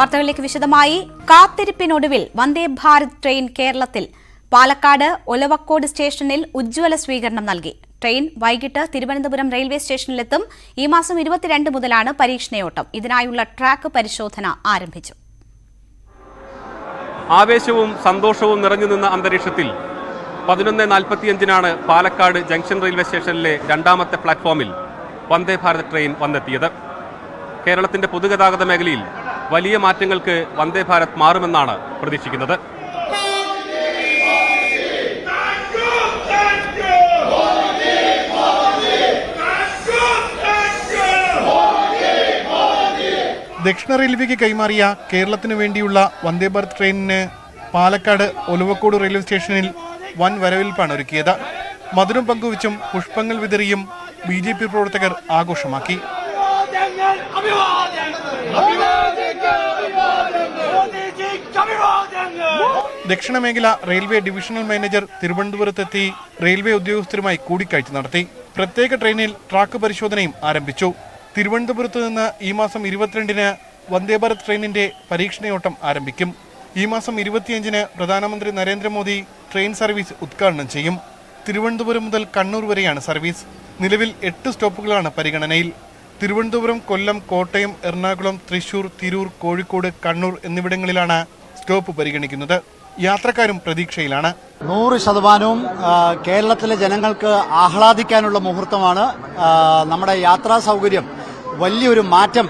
വാർത്തകളിലേക്ക് വിശദമായി. കാത്തിരിപ്പിനൊടുവിൽ വന്ദേ ഭാരത് ട്രെയിൻ കേരളത്തിൽ. പാലക്കാട് ഒലവക്കോട് സ്റ്റേഷനിൽ ഉജ്ജ്വല സ്വീകരണം നൽകി. ട്രെയിൻ വൈകിട്ട് തിരുവനന്തപുരം റെയിൽവേ സ്റ്റേഷനിലെത്തും. ഈ മാസം ഇരുപത്തിരണ്ട് മുതലാണ് പരീക്ഷണയോട്ടം. ഇതിനായുള്ള ട്രാക്ക് പരിശോധന ആരംഭിച്ചു. ആവേശവും സന്തോഷവും നിറഞ്ഞു നിന്ന അന്തരീക്ഷത്തിൽ പതിനൊന്ന് നാൽപ്പത്തിയഞ്ചിനാണ് പാലക്കാട് ജംഗ്ഷൻ റെയിൽവേ സ്റ്റേഷനിലെ രണ്ടാമത്തെ പ്ലാറ്റ്ഫോമിൽ വന്ദേ ഭാരത് ട്രെയിൻ വന്നെത്തിയത്. കേരളത്തിന്റെ പൊതുഗതാഗത മേഖലയിൽ വലിയ മാറ്റങ്ങൾക്ക് വന്ദേ ഭാരത് മാറുമെന്നാണ് പ്രതീക്ഷിക്കുന്നത്. ദക്ഷിണ റെയിൽവേക്ക് കൈമാറിയ കേരളത്തിനു വേണ്ടിയുള്ള വന്ദേ ഭാരത് ട്രെയിനിന് പാലക്കാട് ഒലുവക്കോട് റെയിൽവേ സ്റ്റേഷനിൽ വൻ വരവേൽപ്പാണ് ഒരുക്കിയത്. മധുരം പങ്കുവച്ചും പുഷ്പങ്ങൾ വിതറിയും ബി ജെ പി പ്രവർത്തകർ ആഘോഷമാക്കി. ദക്ഷിണ മേഖല റെയിൽവേ ഡിവിഷണൽ മാനേജർ തിരുവനന്തപുരത്തെത്തി റെയിൽവേ ഉദ്യോഗസ്ഥരുമായി കൂടിക്കാഴ്ച നടത്തി. പ്രത്യേക ട്രെയിനിൽ ട്രാക്ക് പരിശോധനയും ആരംഭിച്ചു. തിരുവനന്തപുരത്ത് നിന്ന് ഈ മാസം ഇരുപത്തിരണ്ടിന് വന്ദേ ഭാരത് ട്രെയിനിന്റെ പരീക്ഷണയോട്ടം ആരംഭിക്കും. ഈ മാസം ഇരുപത്തിയഞ്ചിന് പ്രധാനമന്ത്രി നരേന്ദ്രമോദി ട്രെയിൻ സർവീസ് ഉദ്ഘാടനം ചെയ്യും. തിരുവനന്തപുരം മുതൽ കണ്ണൂർ വരെയാണ് സർവീസ്. നിലവിൽ എട്ട് സ്റ്റോപ്പുകളാണ് പരിഗണനയിൽ. തിരുവനന്തപുരം കൊല്ലം കോട്ടയം എറണാകുളം തൃശൂർ തിരൂർ കോഴിക്കോട് കണ്ണൂർ എന്നിവിടങ്ങളിലാണ് സ്റ്റോപ്പ് പരിഗണിക്കുന്നത്. യാത്രക്കാരും പ്രതീക്ഷയിലാണ്. നൂറ് ശതമാനവും കേരളത്തിലെ ജനങ്ങൾക്ക് ആഹ്ലാദിക്കാനുള്ള മുഹൂർത്തമാണ് നമ്മുടെ യാത്രാ സൗകര്യം. വലിയൊരു മാറ്റം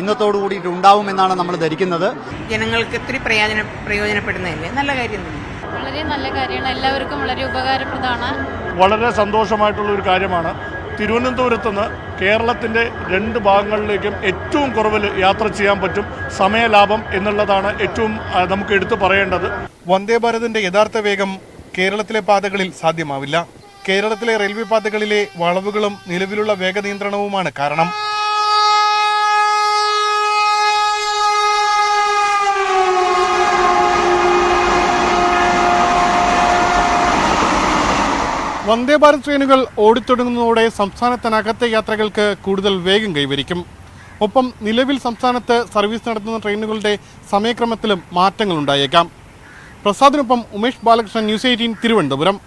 ഇന്നത്തോടു കൂടിയിട്ട് ഉണ്ടാവുമെന്നാണ് നമ്മൾ ധരിക്കുന്നത്. ജനങ്ങൾക്ക് ഒത്തിരി പ്രയോജന പ്രയോജനപ്പെടുന്നതല്ലേ? നല്ല കാര്യം തന്നെ. വളരെ നല്ല കാര്യമാണ്. എല്ലാവർക്കും വളരെ ഉപകാരപ്രദമാണ്. വളരെ സന്തോഷമായിട്ടുള്ള ഒരു കാര്യമാണ്. തിരുവനന്തപുരത്ത് നിന്ന് കേരളത്തിന്റെ രണ്ട് ഭാഗങ്ങളിലേക്കും ഏറ്റവും കുറവിൽ യാത്ര ചെയ്യാൻ പറ്റും സമയലാഭം എന്നുള്ളതാണ് ഏറ്റവും നമുക്ക് എടുത്തു പറയേണ്ടത്. വന്ദേ ഭാരതിന്റെ യഥാർത്ഥ വേഗം കേരളത്തിലെ പാതകളിൽ സാധ്യമാവില്ല. കേരളത്തിലെ റെയിൽവേ പാതകളിലെ വളവുകളും നിലവിലുള്ള വേഗ നിയന്ത്രണവുമാണ് കാരണം. വന്ദേ ഭാരത് ട്രെയിനുകൾ ഓടിത്തുടങ്ങുന്നതോടെ സംസ്ഥാനത്തിനകത്തെ യാത്രകൾക്ക് കൂടുതൽ വേഗം കൈവരിക്കും. ഒപ്പം നിലവിൽ സംസ്ഥാനത്ത് സർവീസ് നടത്തുന്ന ട്രെയിനുകളുടെ സമയക്രമത്തിലും മാറ്റങ്ങൾ ഉണ്ടായേക്കാം പ്രസാദിനൊപ്പം ഉമേഷ് ബാലകൃഷ്ണൻ ന്യൂസ് എയ്റ്റീൻ തിരുവനന്തപുരം.